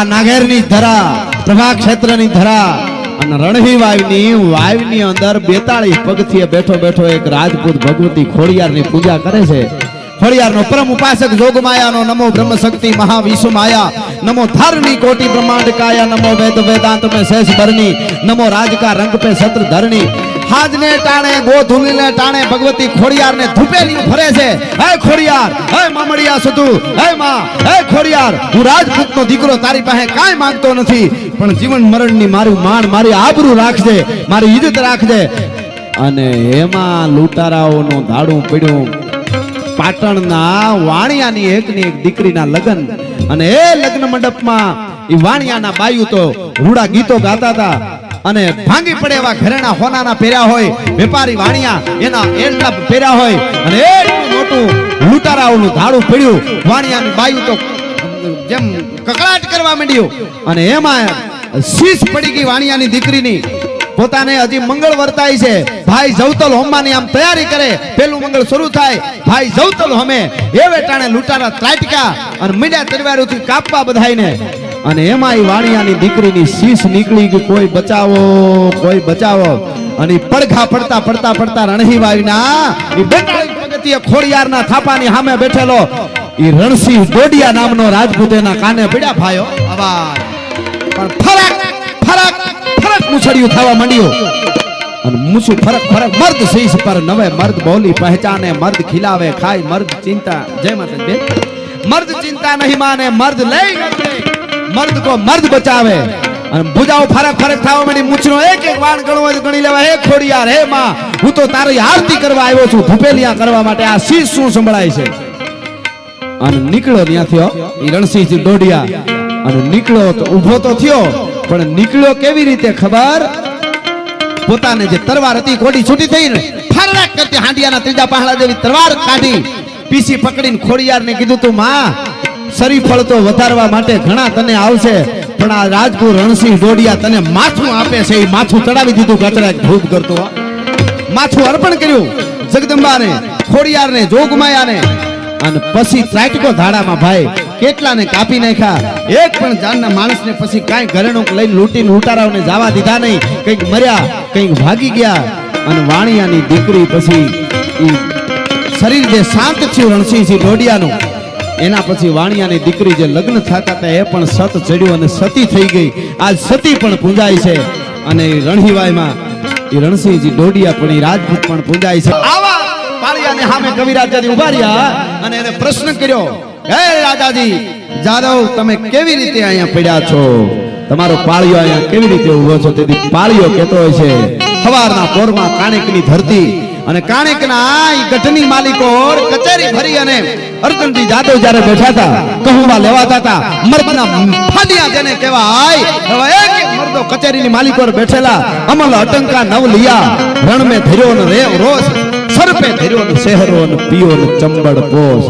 આ નાગેરની ધરા, પ્રભા ક્ષેત્રની ધરા અને રણહી વાવની વાવની અંદર બેતાળીસ પગથિયે બેઠો બેઠો એક રાજપૂત ભગવતી ખોડિયારની પૂજા કરે છે. ખોડિયારનો પરમ ઉપાસક જોગમાયાનો નમો બ્રહ્મ શક્તિ મહાવિશ્વ માયા નમો ધારની કોટી બ્રહ્માંડ કાયા નમો વેદ વેદાંત મે શેષ ભરની નમો રાજકા રંગ પે સત્ર ધરણી હાજને ટાણે, ગોધુલીને ટાણે ભગવતી ખોડિયારને ધૂપેલી ફરે છે. હે ખોડિયાર, હે મામડિયા સતુ, હે માં, હે ખોડિયાર, હું રાજપૂતનો દીકરો તારી પાસે કાંઈ માંગતો નથી, પણ જીવન મરણની મારું માન મારી આબરૂ રાખજે, મારી ઈજત રાખજે. અને એમાં લૂંટારાઓનું દાડું પડ્યું. પાટણના વાણિયાની એકની એક દીકરીના લગ્ન. અને એ લગ્ન મંડપમાં એ વાણિયાના બાયુ તો રૂડા ગીતો ગાતા હતા. અને ભાંગી પડે એવા ઘરેણા હોનાના પહેર્યા હોય, વેપારી વાણિયા એના એલડા પહેર્યા હોય, અને એટલું મોટું લૂંટારાઓનું ધાડું પડ્યું, વાણિયાની બાયું તો જેમ કકળાટ કરવા માંડ્યું, અને એમાં શીશ પડી ગઈ વાણિયાની દીકરીની. પોતાને હજી મંગળ વર્તાય છે. ભાઈ જવતલ હોમવાની આમ તૈયારી કરે પેલું મંગળ શરૂ થાય. ભાઈ જવતલ હોમે એ વેટાણે લૂંટારા ત્રાટકા અને મીડિયા તરવારોથી કાપવા બધાયને અને એમાં વાણિયાની દીકરીની શીશ નીકળી ગઈ. કોઈ બચાવો કોઈ બચાવો. અને પડખા પડતા પડતા પડતા રણહી વાવીના એ બેટા ખોડિયારના થાપાની સામે બેઠેલો. એ રણસિંહ ડોડિયા નામનો રાજપૂત એના કાને પડ્યા ભાયો અવાજ. પણ ફરક ફરક ફરક મુછડિયું થવા માંડ્યું. અને મૂછું ફરક ફરક મર્દ શીશ પર નવે મર્દ બોલી પહેચાને, મર્દ ખીલાવે, ખાય, મર્દ ચિંતા. જય માતા મર્દ ચિંતા નહીં માને, મર્દ લઈ મર્દ કો મર્દ બચાવે. અને ભુજાઓ ફરક ફરક થવા માંડી મૂછનો એક એક વાણ ગણો હોય ગણી લેવા હે ખોડિયાર, હે માં, હું તો તારી આરતી કરવા આવ્યો છું ભૂપેલિયા કરવા માટે. આ શીશ શું સંભળાય છે? અને નીકળ્યો ત્યાંથી એ રણસિંહજી દોડ્યા અને નીકળ્યો તો ઊભો તો થયો. પણ નીકળ્યો કેવી રીતે ખબર? પોતાને જે તરવાર હતી ખોડી છૂટી થઈ ને ફરક કરતી હાંડિયાના ત્રીજા પહાડા જેવી તરવાર કાઢી. પીસી પકડીને ખોડિયારને કીધું તું, માં શરીફળ તો વધારવા માટે ઘણા તને આવશે, પણ આ રાજપુર રણસિંહ ડોડિયા તને માથું આપે છે, એ માથું ચડાવી દીધું કચરા ધૂપ કરતો. માથું અર્પણ કર્યું જગદંબાને, ખોડિયારને, જોગમાયાને. અને પછી ત્રાટકો ધાડામાં ભાઈ, કેટલાને કાપી નાખ્યા? એક પણ જાનના માણસને પછી કાંઈ ઘરેણું લઈને લૂંટીને લૂંટારાઓને જવા દીધા નહીં. કંઈક મર્યા, કંઈક ભાગી ગયા. અને વાણિયાની દીકરી પછી શરીર જે શાંત થયું રણસિંહજી ડોડિયાનું એના પછી વાણિયાની દીકરી જે લગ્ન થતા હતા, એ પણ સત ચડ્યું અને સતી થઈ ગઈ. આજ સતી પણ પૂંજાય છે. અને રણહીવાયમાં એ રણસિંહજી ડોડિયા પણ, એ રાજપૂત પણ પૂંજાય છે. આવા પાળિયાને સામે કવિરાજાજી ઊભા અને એને પ્રશ્ન કર્યો, હે રાજાજી જાદવ તમે કેવી રીતે અહીંયા પડ્યા છો? તમારો પાળિયો અહીંયા કેવી રીતે ઊભો છો? તેથી પાળિયો કહેતો હોય છે સવારના પોરમાં કાણેકની ધરતી અને કાણેકના ઈ ગઢની માલિકો કચેરી ભરી અને અર્જુનજી જાદવ જ્યારે બેઠા હતા, કહુવા લેવાતા હતા, મર્દના ફાડિયા જેને કહેવાય એક મર્દો કચેરીની માલિકો બેઠેલા, અમલ અટંકા નવ લિયા રણ મે ધીરો રેવ રોષ સરપે ધીરો શહેરો ને પીયો ને ચંબડ પોષ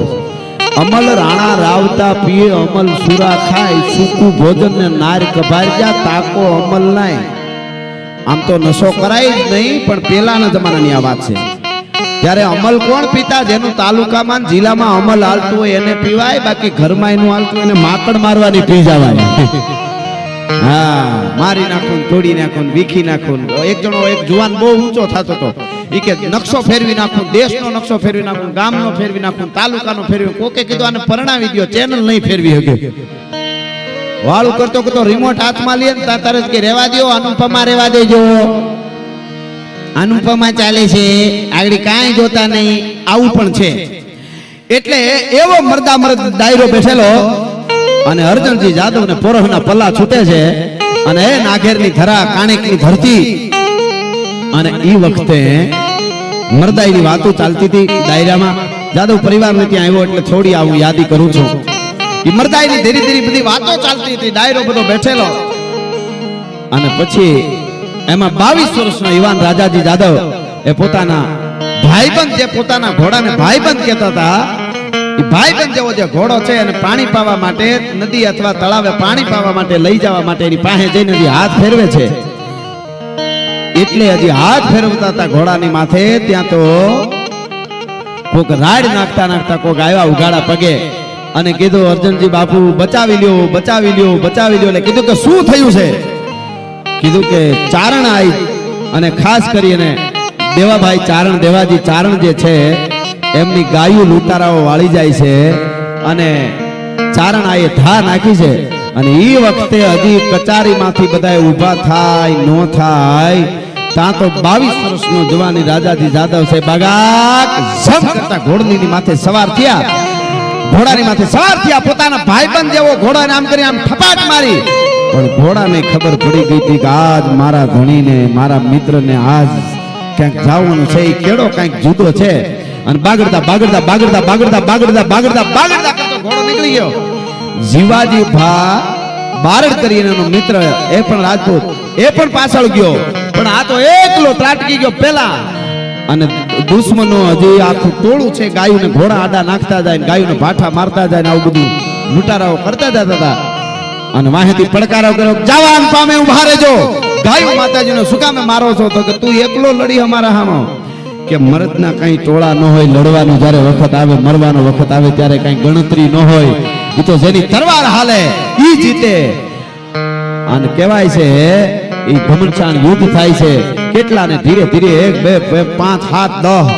અમલ રાણા રાવતા પીએ અમલ સુરા ખાય, સૂકું ભોજન ને નાર કભાર્યા તાકો અમલ નાય. આમ તો નશો કરાય જ નહીં, પણ પેલાના જમાનાની આ વાત છે. ત્યારે અમલ કોણ પીતા? જેનું તાલુકામાં જિલ્લામાં અમલ હાલતું હોય એને પીવાય, બાકી ઘરમાં એનું હાલતું એને માકડ મારવાની પી જવાય. હા, મારી નાખું તોડી નાખું વીખી નાખું એક જણો, એક જુવાન બહુ ઊંચો થતો હતો. એ કે નકશો ફેરવી નાખું, દેશનો નકશો ફેરવી નાખું, ગામનો ફેરવી નાખું, તાલુકાનો ફેરવી કોકે કીધું આને પરણાવી દો ચેનલ નહીં ફેરવી શકે. વાળું કરતો કરતો રિમોટ હાથમાં લે ને તાર કે રેવા દો અનુપમા રેવા દેજો. અનુપમા ચાલે છે. આગળ કાંઈ જોતા નહીં, આવું પણ છે. એટલે એવો મરદા મરદ ડાયરો બેઠેલો અને અર્જુનજી જાદવ ને પોરહના પલ્લા છૂટે છે અને એ નાગેરની ધરા, કાણેકની ધરતી. અને એ વખતે મરદાઈની વાતો ચાલતી હતી ડાયરામાં. જાદવ પરિવાર ને ત્યાં આવ્યો એટલે છોડી આવું યાદી કરું છું. મરદાઈની ધીરે ધીરે બધી વાતો ચાલતી હતી, ડાયરો બધો બેઠેલો. અને પછી એમાં બાવીસ વર્ષનો યુવાન રાજાજી જાદવ એ પોતાના ભાઈબંધ જે પોતાના ઘોડાને ભાઈબંધ કહેતા હતા એ ભાઈબંધ જેવો જે ઘોડો છે અને પાણી પાવા માટે નદી અથવા તળાવે પાણી પાવા માટે લઈ જવા માટે એની પાસે જઈને હજી હાથ ફેરવે છે. એટલે હજી હાથ ફેરવતા હતા ઘોડાની માથે, ત્યાં તો કોક રાડ નાખતા નાખતા કોક આવ્યા ઉઘાડા પગે. અને કીધું, અર્જુનજી બાપુ, બચાવી લ્યો બચાવી લ્યો બચાવી લ્યો. એટલે કીધું કે, શું થયું છે? કીધું કે, ચારણ આવી અને ખાસ કરીને દેવાભાઈ ચારણ, દેવાજી ચારણ જે છે, એમની ગાયું લૂંટારાઓ વાળી જાય છે અને ચારણ આ ધા નાખી છે અને એ વખતે હજી કચારીમાંથી બધા ઊભા થાય, નો થાય. ત્યાં તો બાવીસ વર્ષનો જવાની રાજાજી જાદવ છે ઝમ કરતા ઘોડની માથે સવાર થયા. ઘોડાની માથે સવાર થયા પોતાના ભાઈબંધ જેવો ઘોડાને આમ કરી આમ થપાટ મારી. પણ ઘોડાને ખબર પડી ગઈ હતી કે આજ મારા ધણીને, મારા મિત્રને આજ ક્યાંક જવાનું છે એ કેળો કંઈક જુદો છે. અને બાગડતા બાગડતા બાગડતા બાગડતા બાગડતા બાગડતા બાગડતા કરતો ઘોડો નીકળી ગયો. જીવાજી ભા બારડ કરીને એનો મિત્ર એ પણ રાજપૂત, એ પણ પાછળ ગયો. પણ આ તો એકલો ત્રાટકી ગયો પેલા અને દુશ્મનો હજી આખું ટોળું છે ગાયું ઘોડા આડા નાખતા જાય ગાયું ભાઠા મારતા જાય ને આવું બધું લૂંટારાઓ કરતા જતા હતા. અને માહિતી પડકારો કર્યો, જવાન પામે, ઊભા રહેજો. ગાયું માતાજીનો શું કામે મારો છો? તો કે, તું એકલો લડી અમારા હામો. કે મરદના કઈ ટોળા ન હોય, લડવાનું જ્યારે વખત આવે, મરવાનો વખત આવે ત્યારે કઈ ગણતરી ન હોય. એ તો જેની તરવાર હાલે, ઈ જીતે. અને કહેવાય છે એ ઘમંડશાન યુદ્ધ થાય છે. કેટલાને ધીરે ધીરે એક, બે પાંચ, સાત, દહ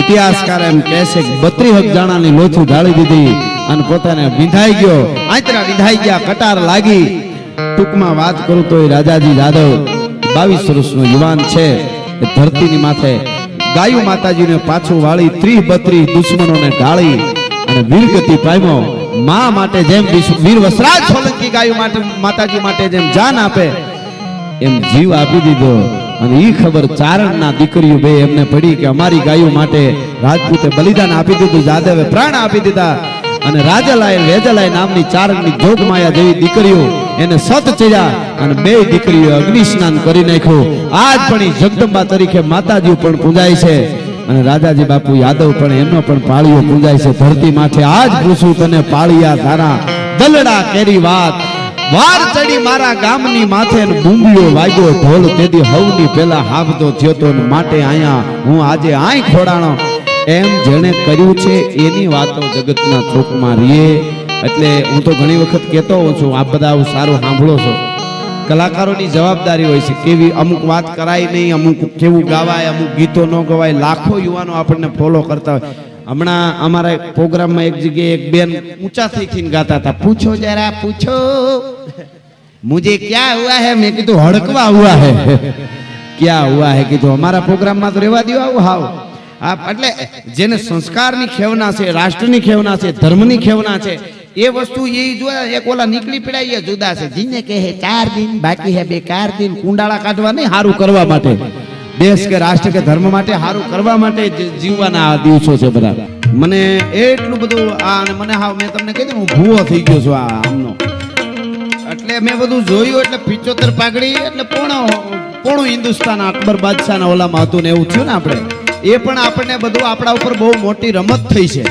ઇતિહાસકાર એમ કહે છે કે બત્રીસ જણાની જાણાની ઢાળી દીધી અને પોતાને વિંધાઈ ગયો. આંતરા વિંધાઈ ગયા, કટાર લાગી. ટૂંકમાં વાત કરું તો એ રાજાજી જાદવ બાવીસ વર્ષનો યુવાન છે. ધરતીની માથે ગાયું માતાજીને પાછું વાળી ત્રીસ બત્રીસ દુશ્મનોને ઢાળી અને વીરગતિ પામ્યો. મા માટે જેમ વીર વસરાજ સોલંકી ગાયું માટે માતાજી માટે જેમ જાન આપે એમ જીવ આપી દીધો. અને એ ખબર ચારણના દીકરીઓ બે એમને પડી કે અમારી ગાયો માટે રાજપૂતે બલિદાન આપી દીધું, જાદવે પ્રાણ આપી દીધા. અને રાજલાય વેજલાય નામની ચારણની જોગમાયા જેવી દીકરીઓ એને સત ચડ્યા અને બે દીકરીઓ અગ્નિ સ્નાન કરી નાખ્યું. આજ પણ એ જગદંબા તરીકે માતાજી પણ પૂજાય છે. અને રાજાજી બાપુ યાદવ પણ એમનો પણ પાળીઓ પૂજાય છે. ધરતી માથે આજ પૂછું તને પાળિયા ધારા. દલડા કેરી વાત. વાર ચડી મારા ગામની માથે બુંબીઓ વાગ્યો, ઢોલ તેથી હવની પેલા હાવતો થયો તો માટે અહીંયા હું આજે આય ખોડાણો. એમ જેણે કર્યું છે એની વાતો જગતના ચોકમાં રીએ. એટલે હું તો ઘણી વખત કહેતો હોઉં છું, આ બધા સારું સાંભળો છો. કલાકારોની જવાબદારી હોય છે, કેવી અમુક વાત કરાય નહીં, અમુક કેવું ગાવાય, અમુક ગીતો ન ગવાય. લાખો યુવાનો આપણને ફોલો કરતા હોય. હમણાં અમારા પ્રોગ્રામમાં એક જગ્યાએ એક બેન ઊંચા થઈ થઈને ગાતા હતા, પૂછો જરા, પૂછો. मुझे ક્યાં हुआ है मैं कीधु हड़कवा हुआ है क्या हुआ है कीધું અમારા પ્રોગ્રામમાં તો રહેવા દો આવું હાવ. આપ એટલે જેને સંસ્કારની ખેવના છે, રાષ્ટ્રની ખેવના છે, ધર્મની ખેવના છે, એ વસ્તુ એ જોયા એક ઓલા નીકળી પડ્યા જુદા છે. જીને કહે ચાર દિન, બાકી હે બે ચાર દિન, કુંડાળા કાઢવા નહીં સારું કરવા માટે. દેશ કે રાષ્ટ્ર કે ધર્મ માટે સારું કરવા માટે જીવવાના આ દિવસો છે બધા. મને એટલું બધું આ મને હા મેં તમને કહી દીધું, હું ભૂવો થઈ ગયો છું આ. એટલે મેં બધું જોયું એટલે પિચોતર પાઘડી એટલે પૂર્ણ પૂર્ણ હિન્દુસ્તાન અકબર બાદશાહના ઓલામાં હતું ને એવું થયું ને આપણે. એ પણ આપણને બધું આપણા ઉપર બહુ મોટી રમત થઈ છે.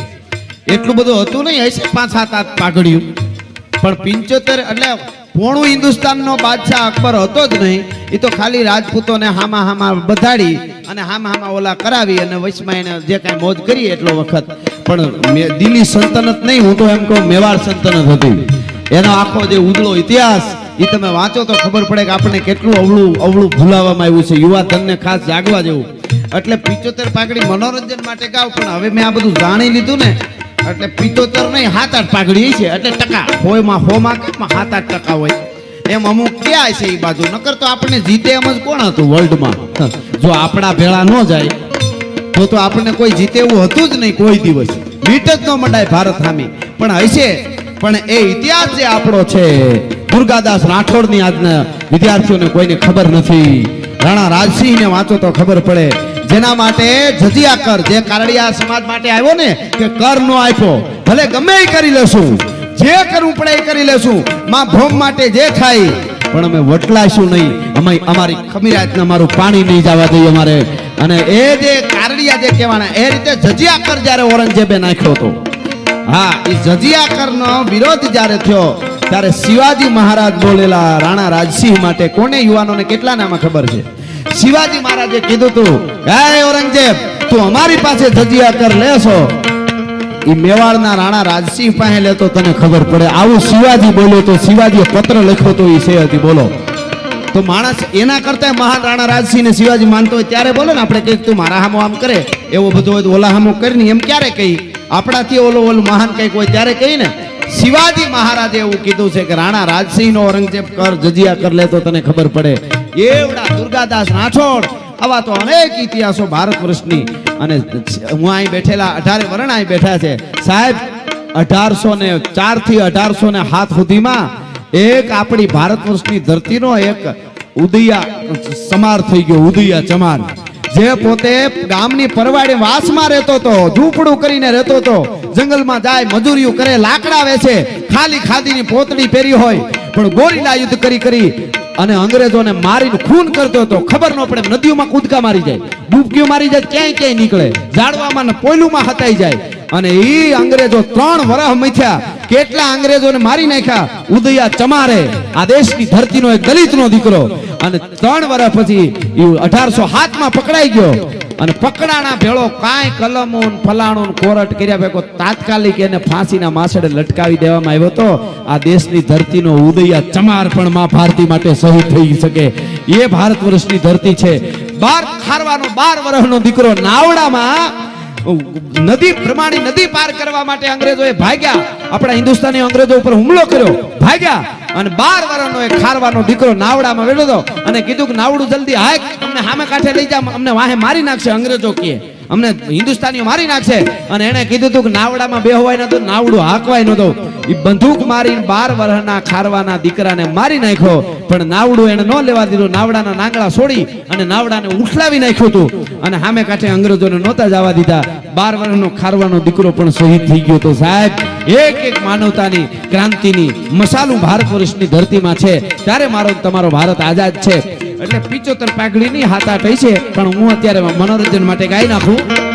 એટલું બધું હતું નહીં, હશે પાંચ, સાત, આઠ પાઘડિયું. પણ પિંચોતેર એટલે પોણું હિન્દુસ્તાનનો બાદશાહ અકબર હતો જ નહીં. એ તો ખાલી રાજપૂતોને હામા હામા બધાડી અને હામા હામા ઓલા કરાવી અને વચમાં એને જે કાંઈ મોજ કરી એટલો વખત. પણ દિલ્હી સલ્તનત નહીં, હું તો એમ કહું મેવાડ સલ્તનત હતી. એનો આખો જે ઉજળો ઇતિહાસ એ તમે વાંચો તો ખબર પડે કે આપણને કેટલું અવળું અવળું ભૂલાવવામાં આવ્યું છે. યુવા ધનને ખાસ જાગવા જેવું. એટલે પિચોતેર પાઘડી મનોરંજન માટે ગાવ, પણ હવે મેં આ બધું જાણી લીધું ને, એટલે પિત્તોતેર નહીં સાત આઠ પાઘડી છે, એટલે ટકા. હોયમાં હોમાં કેમાં સાત આઠ ટકા હોય. એમ અમુક ક્યાં છે એ બાજુ? નકર તો આપણને જીતે એમ જ કોણ હતું વર્લ્ડમાં જો આપણા ભેળા ન જાય, તો તો આપણને કોઈ જીતે એવું હતું જ નહીં કોઈ દિવસ. મીટ જ ન મંડાય ભારત સામે પણ હશે પણ એ ઇતિહાસ જે આપણો છે, દુર્ગાદાસ રાઠોડની આજના વિદ્યાર્થીઓને કોઈને ખબર નથી. રાણા રાજસિંહને વાંચો તો ખબર પડે. જેના માટે જજિયા કર, જે કારડિયા સમાજ માટે આવ્યો ને, કે કર નો આપ્યો. ભલે ગમે એ કરી લેશું, જે કરવું પડે એ કરી લેશું. માં ભોમ માટે જે થાય, પણ અમે વટલાશું નહીં. અમે અમારી ખમીરાતને અમારું પાણી નહીં જવા દઈએ અમારે. અને એ જે કારડિયા જે કહેવાના, એ રીતે જજિયા કર જ્યારે ઔરંગઝેબે નાખ્યો હતો. હા એ જજિયાકરનો વિરોધ જ્યારે થયો, ત્યારે શિવાજી મહારાજ બોલેલા, રાણા રાજસિંહ માટે કોને યુવાનોને કેટલા નામાં ખબર છે? શિવાજી મહારાજે કીધું તું, હે ઔરંગઝેબ, તું અમારી પાસે જજિયાકર લેશો. એ મેવાડના રાણા રાજસિંહ પાસે લેતો તને ખબર પડે. આવું શિવાજી બોલ્યો તો શિવાજીએ પત્ર લખ્યો તો એ છે હતી બોલો. તો માણસ એના કરતા મહાન રાણા રાજસિંહ ને શિવાજી માનતો હોય ત્યારે બોલે ને, આપણે કંઈક તું મારા હામો આમ કરે, એવો બધો હોય તો ઓલા હામો કરીને. એમ ક્યારે કહી? આપણાથી ઓલું ઓલું મહાન કંઈક હોય ત્યારે કહી ને શિવાજી મહારાજે એવું કીધું છે કે, રાણા રાજસિંહ નો ઔરંગઝેબ કર, જજિયા કર લે તને ખબર પડે. એવડા દુર્ગાદાસ રાઠોડ, આવા તો અનેક ઇતિહાસો ભારત વર્ષની. અને હું અહીં બેઠેલા અઢારે વરણ અહીં બેઠા છે. સાહેબ, અઢારસો ને ચારથી અઢારસો ને હાથ સુધીમાં એક આપણી ભારત વર્ષની ધરતીનો એક ઉદયા સમાર થઈ ગયો, ઉદયા ચમાર. જે પોતે ગામની પરવાડે વાસમાં રહેતો હતો, ઝૂંપડું કરીને રહેતો હતો, જંગલમાં જાય, મજૂરીઓ કરે, લાકડા વેચે, ખાલી ખાદીની પોતડી પહેરી હોય, પણ ગોરીલા યુદ્ધ કરી કરી અને અંગ્રેજોને મારીને ખૂન કરતો હતો. ખબર ન પડે નદીઓમાં કૂદકા મારી જાય, ડૂબકીઓ મારી જાય, ક્યાંય ક્યાંય નીકળે, ઝાડવામાં ને પોયલુમાં હતાઈ જાય. અને એ અંગ્રેજો ત્રણ વર્ષ મથ્યા કેટલા અંગ્રેજોને મારી નાખ્યા? ઉદયા ચમારે. આ દેશની ધરતીનો એક દલિતનો દીકરો. અને ત્રણ વર્ષ પછી અઢારસો માં પકડાઈ ગયો. અને પકડાણા ભેળો કાંઈ કલમો ફલાણો કોરટ કર્યા ભેગો તાત્કાલિક એને ફાંસીના માસડે લટકાવી દેવામાં આવ્યો હતો. આ દેશની ધરતીનો ઉદયા ચમાર પણ માં ભારતી માટે શહીદ થઈ શકે. એ ભારત વર્ષની ધરતી છે. બાર ખારવાનો બાર વર્ષનો દીકરો નાવડામાં નદી પ્રમાણે નદી પાર કરવા માટે અંગ્રેજોએ ભાગ્યા. આપણા હિન્દુસ્તાની અંગ્રેજો ઉપર હુમલો કર્યો. ભાગ્યા. અને બાર વર્ષનો એક ખારવાનો દીકરો નાવડામાં બેઠો હતો અને કીધું કે નાવડું જલ્દી હાય અમને સામે કાંઠે લઈ જા, અમને વાહે મારી નાખશે, અંગ્રેજો કહે. અમને હિન્દુસ્તાનીઓ મારી નાખશે. અને એણે કીધું હતું કે નાવડામાં બેહવાય નતું નાવડું હાંકવાય નતું એ બંદૂક મારીને બાર વર્ષના ખારવાના દીકરાને મારી નાખ્યો. પણ નાવડું એને ન લેવા દીધું. નાવડાના નાંગળા છોડી અને નાવડાને ઉઠલાવી નાખ્યું હતું અને સામે કાંઠે અંગ્રેજોને નહોતા જવા દીધા. બાર વર્ષનો ખારવાનો દીકરો પણ શહીદ થઈ ગયો તો સાહેબ, એક એક માનવતાની, ક્રાંતિની, મસાલું ભારત વર્ષની ધરતીમાં છે. ત્યારે મારો તમારો ભારત આઝાદ છે. એટલે પિચોતર પાઘડીની હાથ આઠ છે, પણ હું અત્યારે મનોરંજન માટે ગાઈ નાખું.